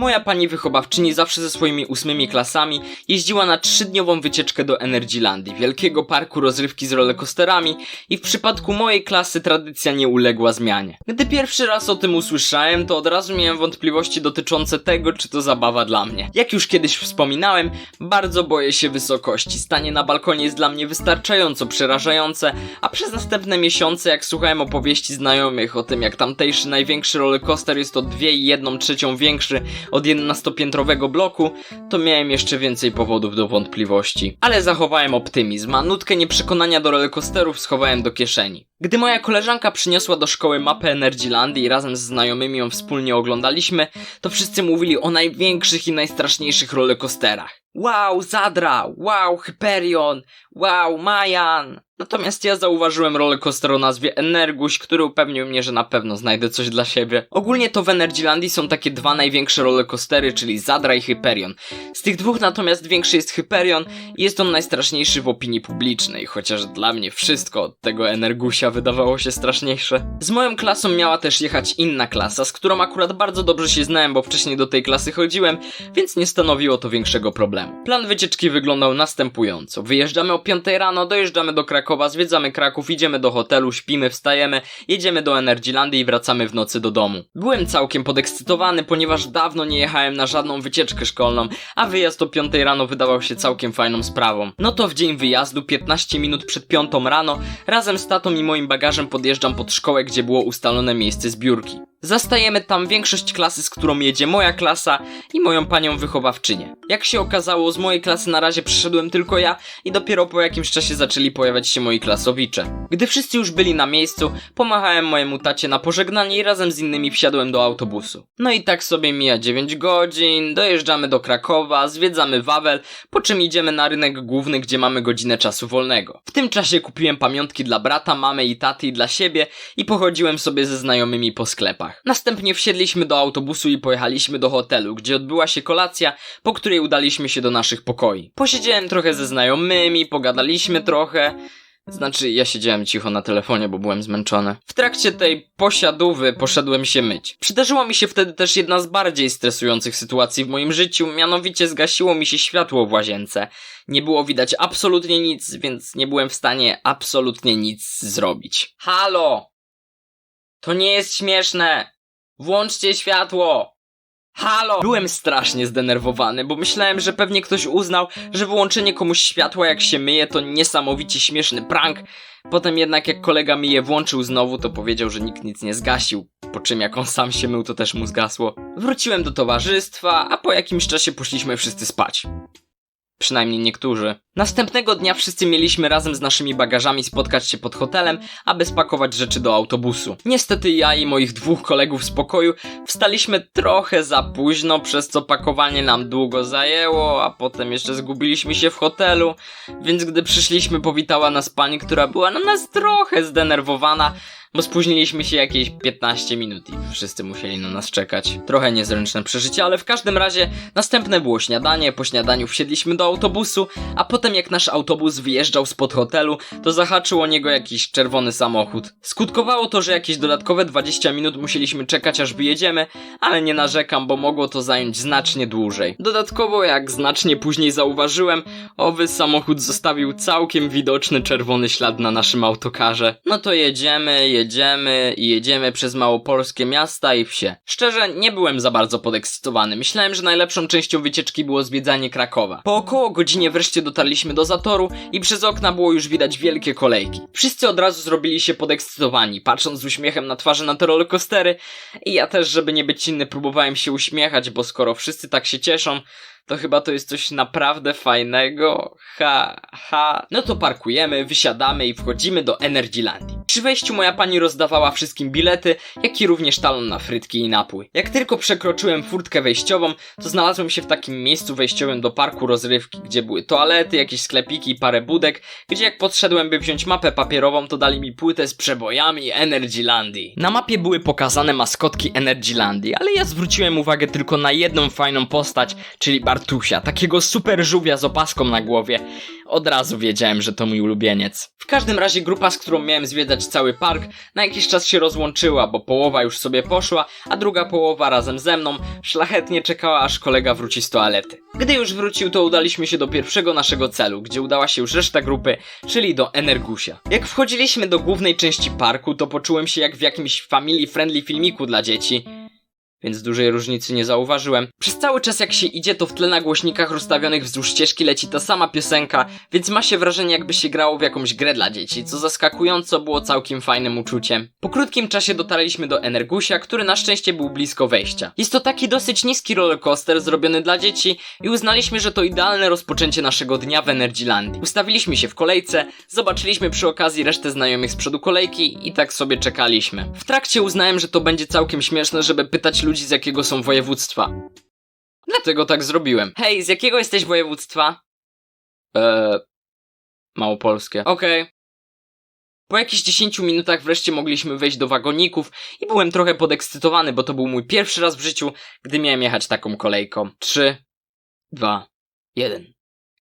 Moja pani wychowawczyni zawsze ze swoimi ósmymi klasami jeździła na trzydniową wycieczkę do Energylandii, wielkiego parku rozrywki z rollercoasterami i w przypadku mojej klasy tradycja nie uległa zmianie. Gdy pierwszy raz o tym usłyszałem, to od razu miałem wątpliwości dotyczące tego, czy to zabawa dla mnie. Jak już kiedyś wspominałem, bardzo boję się wysokości. Stanie na balkonie jest dla mnie wystarczająco przerażające, a przez następne miesiące, jak słuchałem opowieści znajomych o tym, jak tamtejszy największy rollercoaster jest o 2 i 1 trzecią większy od 11-piętrowego bloku, to miałem jeszcze więcej powodów do wątpliwości. Ale zachowałem optymizm, a nutkę nieprzekonania do rollercoasterów schowałem do kieszeni. Gdy moja koleżanka przyniosła do szkoły mapę Energylandii i razem z znajomymi ją wspólnie oglądaliśmy, to wszyscy mówili o największych i najstraszniejszych rollercoasterach. Wow, Zadra! Wow, Hyperion! Wow, Mayan! Natomiast ja zauważyłem rollercoaster o nazwie Energuś, który upewnił mnie, że na pewno znajdę coś dla siebie. Ogólnie to w Energylandii są takie dwa największe rollercoastery, czyli Zadra i Hyperion. Z tych dwóch natomiast większy jest Hyperion i jest on najstraszniejszy w opinii publicznej, chociaż dla mnie wszystko od tego Energusia wydawało się straszniejsze. Z moją klasą miała też jechać inna klasa, z którą akurat bardzo dobrze się znałem, bo wcześniej do tej klasy chodziłem, więc nie stanowiło to większego problemu. Plan wycieczki wyglądał następująco. Wyjeżdżamy o 5 rano, dojeżdżamy do Krakowa, zwiedzamy Kraków, idziemy do hotelu, śpimy, wstajemy, jedziemy do Energylandii i wracamy w nocy do domu. Byłem całkiem podekscytowany, ponieważ dawno nie jechałem na żadną wycieczkę szkolną, a wyjazd o 5 rano wydawał się całkiem fajną sprawą. No to w dzień wyjazdu, 15 minut przed 5 rano, razem z tatą i moim bagażem podjeżdżam pod szkołę, gdzie było ustalone miejsce zbiórki. Zastajemy tam większość klasy, z którą jedzie moja klasa i moją panią wychowawczynię. Jak się okazało, z mojej klasy na razie przyszedłem tylko ja i dopiero po jakimś czasie zaczęli pojawiać się moi klasowicze. Gdy wszyscy już byli na miejscu, pomachałem mojemu tacie na pożegnanie i razem z innymi wsiadłem do autobusu. No i tak sobie mija 9 godzin, dojeżdżamy do Krakowa, zwiedzamy Wawel, po czym idziemy na rynek główny, gdzie mamy godzinę czasu wolnego. W tym czasie kupiłem pamiątki dla brata, mamy i taty i dla siebie i pochodziłem sobie ze znajomymi po sklepach. Następnie wsiedliśmy do autobusu i pojechaliśmy do hotelu, gdzie odbyła się kolacja, po której udaliśmy się do naszych pokoi. Posiedziałem trochę ze znajomymi, pogadaliśmy trochę. Znaczy, ja siedziałem cicho na telefonie, bo byłem zmęczony. W trakcie tej posiadówy poszedłem się myć. Przydarzyła mi się wtedy też jedna z bardziej stresujących sytuacji w moim życiu, mianowicie zgasiło mi się światło w łazience. Nie było widać absolutnie nic, więc nie byłem w stanie absolutnie nic zrobić. Halo! To nie jest śmieszne! Włączcie światło! Halo! Byłem strasznie zdenerwowany, bo myślałem, że pewnie ktoś uznał, że wyłączenie komuś światła jak się myje to niesamowicie śmieszny prank. Potem jednak jak kolega mi je włączył znowu, to powiedział, że nikt nic nie zgasił. Po czym jak on sam się mył, to też mu zgasło. Wróciłem do towarzystwa, a po jakimś czasie poszliśmy wszyscy spać. Przynajmniej niektórzy. Następnego dnia wszyscy mieliśmy razem z naszymi bagażami spotkać się pod hotelem, aby spakować rzeczy do autobusu. Niestety ja i moich dwóch kolegów z pokoju wstaliśmy trochę za późno, przez co pakowanie nam długo zajęło, a potem jeszcze zgubiliśmy się w hotelu, więc gdy przyszliśmy powitała nas pani, która była na nas trochę zdenerwowana, bo spóźniliśmy się jakieś 15 minut i wszyscy musieli na nas czekać. Trochę niezręczne przeżycie, ale w każdym razie następne było śniadanie, po śniadaniu wsiedliśmy do autobusu, a potem jak nasz autobus wyjeżdżał spod hotelu, to zahaczył o niego jakiś czerwony samochód. Skutkowało to, że jakieś dodatkowe 20 minut musieliśmy czekać aż wyjedziemy, ale nie narzekam, bo mogło to zająć znacznie dłużej. Dodatkowo, jak znacznie później zauważyłem, owy samochód zostawił całkiem widoczny czerwony ślad na naszym autokarze. No to jedziemy, jedziemy i jedziemy przez małopolskie miasta i wsie. Szczerze, nie byłem za bardzo podekscytowany. Myślałem, że najlepszą częścią wycieczki było zwiedzanie Krakowa. Po około godzinie wreszcie dotarliśmy do zatoru i przez okna było już widać wielkie kolejki. Wszyscy od razu zrobili się podekscytowani, patrząc z uśmiechem na twarze na te rollercoastery i ja też, żeby nie być inny, próbowałem się uśmiechać, bo skoro wszyscy tak się cieszą, to chyba to jest coś naprawdę fajnego. Ha, ha. No to parkujemy, wysiadamy i wchodzimy do Energylandii. Przy wejściu moja pani rozdawała wszystkim bilety, jak i również talon na frytki i napój. Jak tylko przekroczyłem furtkę wejściową, to znalazłem się w takim miejscu wejściowym do parku rozrywki, gdzie były toalety, jakieś sklepiki i parę budek, gdzie jak podszedłem by wziąć mapę papierową, to dali mi płytę z przebojami Energylandii. Na mapie były pokazane maskotki Energylandii, ale ja zwróciłem uwagę tylko na jedną fajną postać, czyli Bartusia, takiego super żółwia z opaską na głowie. Od razu wiedziałem, że to mój ulubieniec. W każdym razie grupa, z którą miałem zwiedzać cały park, na jakiś czas się rozłączyła, bo połowa już sobie poszła, a druga połowa razem ze mną szlachetnie czekała, aż kolega wróci z toalety. Gdy już wrócił, to udaliśmy się do pierwszego naszego celu, gdzie udała się już reszta grupy, czyli do Energusia. Jak wchodziliśmy do głównej części parku, to poczułem się jak w jakimś family friendly filmiku dla dzieci, więc dużej różnicy nie zauważyłem. Przez cały czas jak się idzie, to w tle na głośnikach rozstawionych wzdłuż ścieżki leci ta sama piosenka, więc ma się wrażenie jakby się grało w jakąś grę dla dzieci, co zaskakująco było całkiem fajnym uczuciem. Po krótkim czasie dotarliśmy do Energusia, który na szczęście był blisko wejścia. Jest to taki dosyć niski rollercoaster zrobiony dla dzieci i uznaliśmy, że to idealne rozpoczęcie naszego dnia w Energylandii. Ustawiliśmy się w kolejce, zobaczyliśmy przy okazji resztę znajomych z przodu kolejki i tak sobie czekaliśmy. W trakcie uznałem, że to będzie całkiem śmieszne, żeby pytać ludzi z jakiego są województwa. Dlatego tak zrobiłem. Hej, z jakiego jesteś województwa? Eee... Małopolskie. Okej. Po jakichś 10 minutach wreszcie mogliśmy wejść do wagoników i byłem trochę podekscytowany, bo to był mój pierwszy raz w życiu, gdy miałem jechać taką kolejką. 3, 2, 1.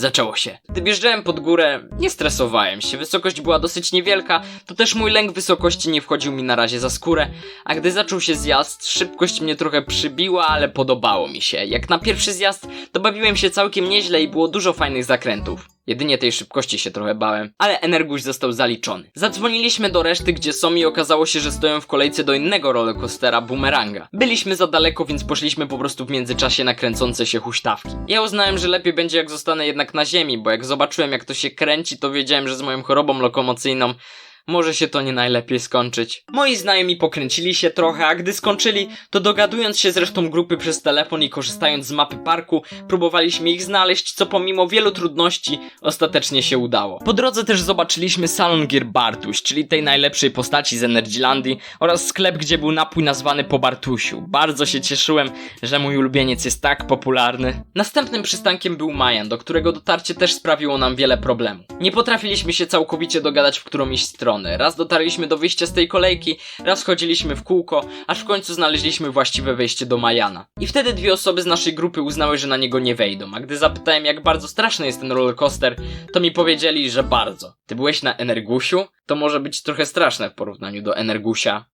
Zaczęło się. Gdy wjeżdżałem pod górę, nie stresowałem się. Wysokość była dosyć niewielka, to też mój lęk wysokości nie wchodził mi na razie za skórę. A gdy zaczął się zjazd, szybkość mnie trochę przybiła, ale podobało mi się. Jak na pierwszy zjazd, to bawiłem się całkiem nieźle i było dużo fajnych zakrętów. Jedynie tej szybkości się trochę bałem, ale Energuś został zaliczony. Zadzwoniliśmy do reszty, gdzie są i okazało się, że stoją w kolejce do innego rollercoastera, Boomeranga. Byliśmy za daleko, więc poszliśmy po prostu w międzyczasie na kręcące się huśtawki. Ja uznałem, że lepiej będzie jak zostanę jednak na ziemi, bo jak zobaczyłem jak to się kręci, to wiedziałem, że z moją chorobą lokomocyjną może się to nie najlepiej skończyć. Moi znajomi pokręcili się trochę, a gdy skończyli, to dogadując się z resztą grupy przez telefon i korzystając z mapy parku, próbowaliśmy ich znaleźć, co pomimo wielu trudności ostatecznie się udało. Po drodze też zobaczyliśmy salon gier Bartuś, czyli tej najlepszej postaci z Energylandii oraz sklep, gdzie był napój nazwany po Bartusiu. Bardzo się cieszyłem, że mój ulubieniec jest tak popularny. Następnym przystankiem był Majan, do którego dotarcie też sprawiło nam wiele problemów. Nie potrafiliśmy się całkowicie dogadać, w którą iść stronę. Raz dotarliśmy do wyjścia z tej kolejki, raz chodziliśmy w kółko, aż w końcu znaleźliśmy właściwe wejście do Majana. I wtedy dwie osoby z naszej grupy uznały, że na niego nie wejdą, a gdy zapytałem jak bardzo straszny jest ten rollercoaster, to mi powiedzieli, że bardzo. Ty byłeś na Energusiu? To może być trochę straszne w porównaniu do Energusia.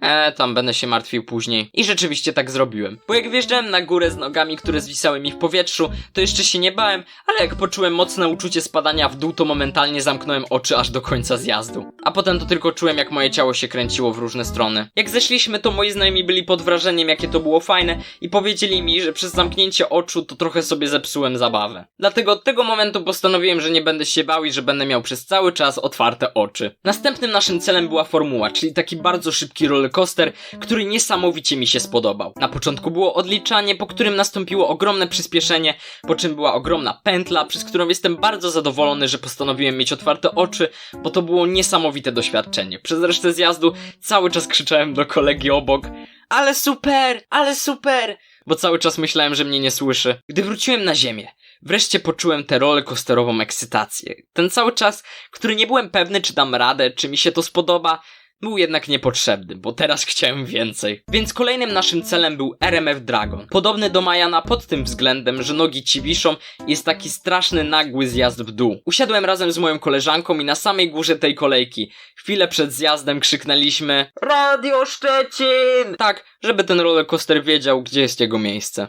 Eee, tam będę się martwił później. I rzeczywiście tak zrobiłem. Bo jak wjeżdżałem na górę z nogami, które zwisały mi w powietrzu, to jeszcze się nie bałem, ale jak poczułem mocne uczucie spadania w dół, to momentalnie zamknąłem oczy aż do końca zjazdu. A potem to tylko czułem, jak moje ciało się kręciło w różne strony. Jak zeszliśmy, to moi znajomi byli pod wrażeniem, jakie to było fajne i powiedzieli mi, że przez zamknięcie oczu to trochę sobie zepsułem zabawę. Dlatego od tego momentu postanowiłem, że nie będę się bał i że będę miał przez cały czas otwarte oczy. Następnym naszym celem była formuła, czyli taki bardzo szybki roller coaster, który niesamowicie mi się spodobał. Na początku było odliczanie, po którym nastąpiło ogromne przyspieszenie, po czym była ogromna pętla, przez którą jestem bardzo zadowolony, że postanowiłem mieć otwarte oczy, bo to było niesamowite doświadczenie. Przez resztę zjazdu cały czas krzyczałem do kolegi obok ale super, ale super! Bo cały czas myślałem, że mnie nie słyszy. Gdy wróciłem na ziemię, wreszcie poczułem tę rollercoasterową ekscytację. Ten cały czas, który nie byłem pewny, czy dam radę, czy mi się to spodoba, był jednak niepotrzebny, bo teraz chciałem więcej. Więc kolejnym naszym celem był RMF Dragon. Podobny do Majana pod tym względem, że nogi ci wiszą jest taki straszny nagły zjazd w dół. Usiadłem razem z moją koleżanką i na samej górze tej kolejki, chwilę przed zjazdem krzyknęliśmy Radio Szczecin! Tak, żeby ten rollercoaster wiedział, gdzie jest jego miejsce.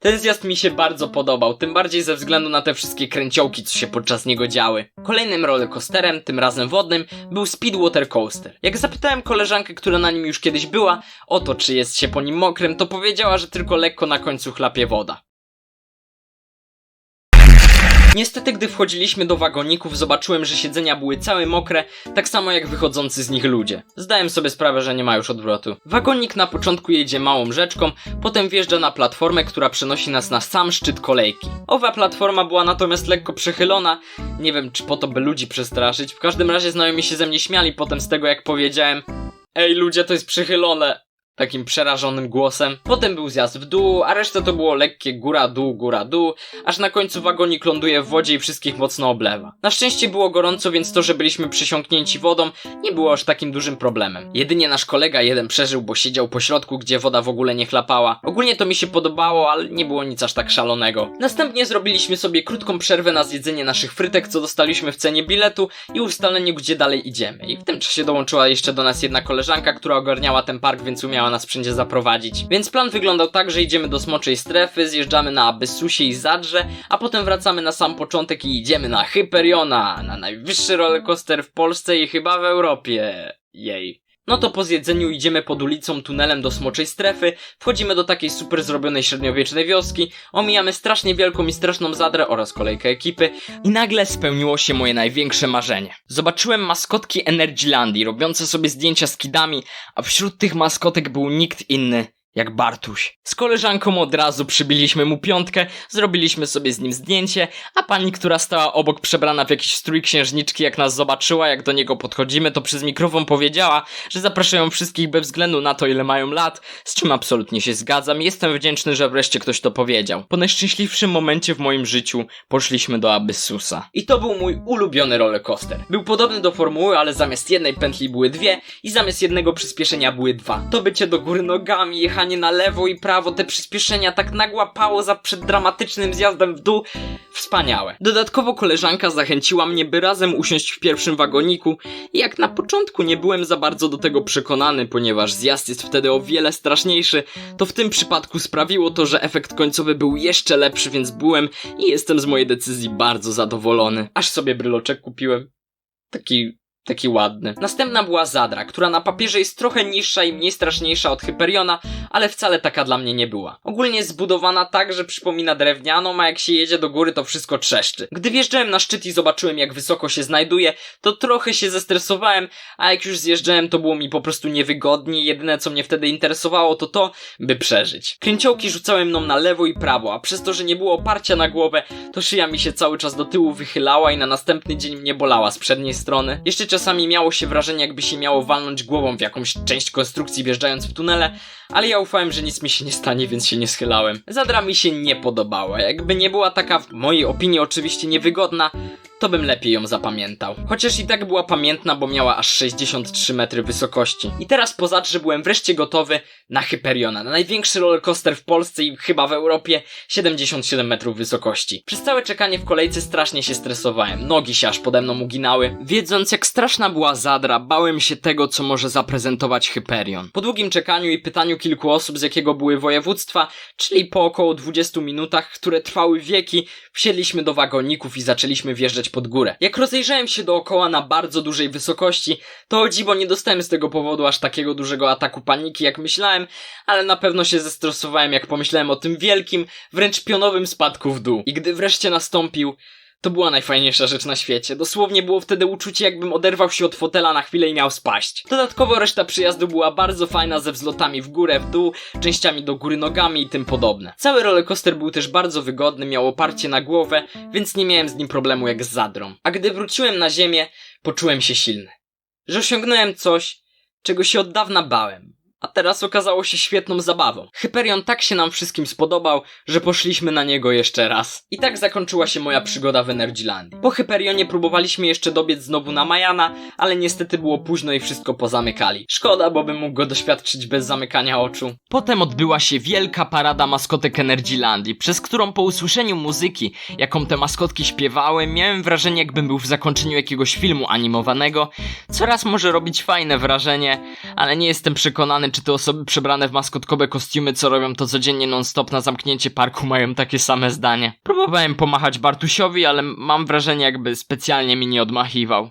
Ten zjazd mi się bardzo podobał, tym bardziej ze względu na te wszystkie kręciołki, co się podczas niego działy. Kolejnym rollercoasterem, tym razem wodnym, był Speedwater Coaster. Jak zapytałem koleżankę, która na nim już kiedyś była, o to czy jest się po nim mokrym, to powiedziała, że tylko lekko na końcu chlapie woda. Niestety, gdy wchodziliśmy do wagoników, zobaczyłem, że siedzenia były całe mokre, tak samo jak wychodzący z nich ludzie. Zdałem sobie sprawę, że nie ma już odwrotu. Wagonik na początku jedzie małą rzeczką, potem wjeżdża na platformę, która przenosi nas na sam szczyt kolejki. Owa platforma była natomiast lekko przechylona, nie wiem czy po to by ludzi przestraszyć, w każdym razie znajomi się ze mnie śmiali potem z tego jak powiedziałem Ej ludzie, to jest przychylone. Takim przerażonym głosem. Potem był zjazd w dół, a reszta to było lekkie góra-dół, góra-dół, aż na końcu wagonik ląduje w wodzie i wszystkich mocno oblewa. Na szczęście było gorąco, więc to, że byliśmy przysiąknięci wodą, nie było aż takim dużym problemem. Jedynie nasz kolega jeden przeżył, bo siedział po środku, gdzie woda w ogóle nie chlapała. Ogólnie to mi się podobało, ale nie było nic aż tak szalonego. Następnie zrobiliśmy sobie krótką przerwę na zjedzenie naszych frytek, co dostaliśmy w cenie biletu i ustaleniu, gdzie dalej idziemy. I w tym czasie dołączyła jeszcze do nas jedna koleżanka, która ogarniała ten park, więc umiała nas wszędzie zaprowadzić. Więc plan wyglądał tak, że idziemy do Smoczej Strefy, zjeżdżamy na Abyssusie i Zadrze, a potem wracamy na sam początek i idziemy na Hyperiona, na najwyższy rollercoaster w Polsce i chyba w Europie. Jej. No to po zjedzeniu idziemy pod ulicą tunelem do Smoczej Strefy, wchodzimy do takiej super zrobionej średniowiecznej wioski, omijamy strasznie wielką i straszną zadrę oraz kolejkę ekipy. I nagle spełniło się moje największe marzenie. Zobaczyłem maskotki Energylandii robiące sobie zdjęcia z kidami, a wśród tych maskotek był nikt inny jak Bartuś. Z koleżanką od razu przybiliśmy mu piątkę, zrobiliśmy sobie z nim zdjęcie, a pani, która stała obok przebrana w jakiś strój księżniczki, jak nas zobaczyła, jak do niego podchodzimy, to przez mikrofon powiedziała, że zapraszają wszystkich bez względu na to, ile mają lat, z czym absolutnie się zgadzam jestem wdzięczny, że wreszcie ktoś to powiedział. Po najszczęśliwszym momencie w moim życiu poszliśmy do Abyssusa. I to był mój ulubiony rollercoaster. Był podobny do formuły, ale zamiast jednej pętli były dwie i zamiast jednego przyspieszenia były dwa. To bycie do góry nogami, jechanie na lewo i prawo, te przyspieszenia tak nagłapało za przed dramatycznym zjazdem w dół. Wspaniałe. Dodatkowo koleżanka zachęciła mnie, by razem usiąść w pierwszym wagoniku i jak na początku nie byłem za bardzo do tego przekonany, ponieważ zjazd jest wtedy o wiele straszniejszy, to w tym przypadku sprawiło to, że efekt końcowy był jeszcze lepszy, więc byłem i jestem z mojej decyzji bardzo zadowolony. Aż sobie bryloczek kupiłem. Taki Taki ładny. Następna była Zadra, która na papierze jest trochę niższa i mniej straszniejsza od Hyperiona, ale wcale taka dla mnie nie była. Ogólnie zbudowana tak, że przypomina drewnianą, a jak się jedzie do góry, to wszystko trzeszczy. Gdy wjeżdżałem na szczyt i zobaczyłem, jak wysoko się znajduje, to trochę się zestresowałem, a jak już zjeżdżałem, to było mi po prostu niewygodnie. Jedyne, co mnie wtedy interesowało, to to, by przeżyć. Kręciołki rzucały mną na lewo i prawo, a przez to, że nie było oparcia na głowę, to szyja mi się cały czas do tyłu wychylała i na następny dzień mnie bolała z przedniej strony. Jeszcze czasami miało się wrażenie, jakby się miało walnąć głową w jakąś część konstrukcji wjeżdżając w tunele, ale ja ufałem, że nic mi się nie stanie, więc się nie schylałem. Zadra mi się nie podobała. Jakby nie była taka, w mojej opinii oczywiście niewygodna, to bym lepiej ją zapamiętał. Chociaż i tak była pamiętna, bo miała aż 63 metry wysokości. I teraz po Zadrze byłem wreszcie gotowy na Hyperiona, na największy rollercoaster w Polsce i chyba w Europie 77 metrów wysokości. Przez całe czekanie w kolejce strasznie się stresowałem, nogi się aż pode mną uginały. Wiedząc jak straszna była Zadra, bałem się tego, co może zaprezentować Hyperion. Po długim czekaniu i pytaniu kilku osób z jakiego były województwa, czyli po około 20 minutach, które trwały wieki, wsiedliśmy do wagoników i zaczęliśmy wjeżdżać pod górę. Jak rozejrzałem się dookoła na bardzo dużej wysokości, to o dziwo nie dostałem z tego powodu aż takiego dużego ataku paniki jak myślałem, ale na pewno się zestresowałem jak pomyślałem o tym wielkim, wręcz pionowym spadku w dół. I gdy wreszcie nastąpił, to była najfajniejsza rzecz na świecie. Dosłownie było wtedy uczucie, jakbym oderwał się od fotela na chwilę i miał spaść. Dodatkowo reszta przyjazdu była bardzo fajna ze wzlotami w górę, w dół, częściami do góry nogami i tym podobne. Cały rollercoaster był też bardzo wygodny, miał oparcie na głowę, więc nie miałem z nim problemu jak z zadrą. A gdy wróciłem na ziemię, poczułem się silny. Że osiągnąłem coś, czego się od dawna bałem. A teraz okazało się świetną zabawą. Hyperion tak się nam wszystkim spodobał, że poszliśmy na niego jeszcze raz. I tak zakończyła się moja przygoda w Energylandii. Po Hyperionie próbowaliśmy jeszcze dobiec znowu na Majana, ale niestety było późno i wszystko pozamykali. Szkoda, bo bym mógł go doświadczyć bez zamykania oczu. Potem odbyła się wielka parada maskotek Energylandii, przez którą po usłyszeniu muzyki, jaką te maskotki śpiewały, miałem wrażenie jakbym był w zakończeniu jakiegoś filmu animowanego. Coraz może robić fajne wrażenie, ale nie jestem przekonany, czy te osoby przebrane w maskotkowe kostiumy, co robią to codziennie non-stop na zamknięcie parku, mają takie same zdanie. Próbowałem pomachać Bartusiowi, ale mam wrażenie, jakby specjalnie mi nie odmachiwał.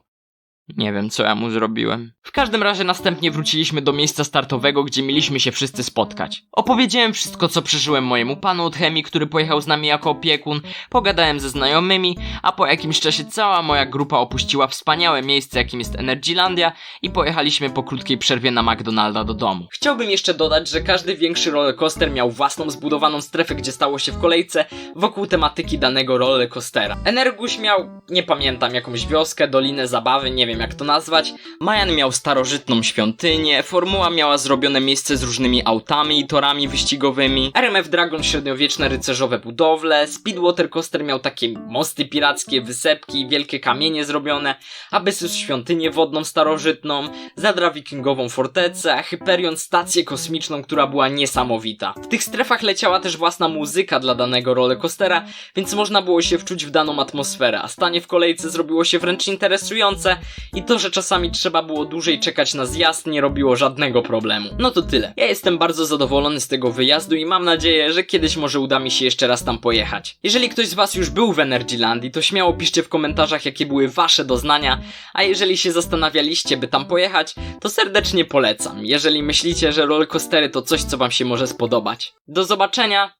Nie wiem, co ja mu zrobiłem. W każdym razie następnie wróciliśmy do miejsca startowego, gdzie mieliśmy się wszyscy spotkać. Opowiedziałem wszystko, co przeżyłem mojemu panu od chemii, który pojechał z nami jako opiekun, pogadałem ze znajomymi, a po jakimś czasie cała moja grupa opuściła wspaniałe miejsce, jakim jest Energylandia i pojechaliśmy po krótkiej przerwie na McDonalda do domu. Chciałbym jeszcze dodać, że każdy większy rollercoaster miał własną zbudowaną strefę, gdzie stało się w kolejce wokół tematyki danego rollercoastera. Energuś miał, nie pamiętam, jakąś wioskę, dolinę zabawy, nie wiem jak to nazwać. Majan miał starożytną świątynię, Formuła miała zrobione miejsce z różnymi autami i torami wyścigowymi, RMF Dragon średniowieczne rycerzowe budowle, Speedwater Coaster miał takie mosty pirackie, wysepki, wielkie kamienie zrobione, Abyssus świątynię wodną starożytną, Zadra wikingową fortecę, Hyperion stację kosmiczną, która była niesamowita. W tych strefach leciała też własna muzyka dla danego rollercoastera, więc można było się wczuć w daną atmosferę, a stanie w kolejce zrobiło się wręcz interesujące i to, że czasami trzeba było dłużej czekać na zjazd nie robiło żadnego problemu. No to tyle. Ja jestem bardzo zadowolony z tego wyjazdu i mam nadzieję, że kiedyś może uda mi się jeszcze raz tam pojechać. Jeżeli ktoś z was już był w Energylandii, to śmiało piszcie w komentarzach jakie były wasze doznania, a jeżeli się zastanawialiście by tam pojechać, to serdecznie polecam, jeżeli myślicie, że rollercoastery to coś co wam się może spodobać. Do zobaczenia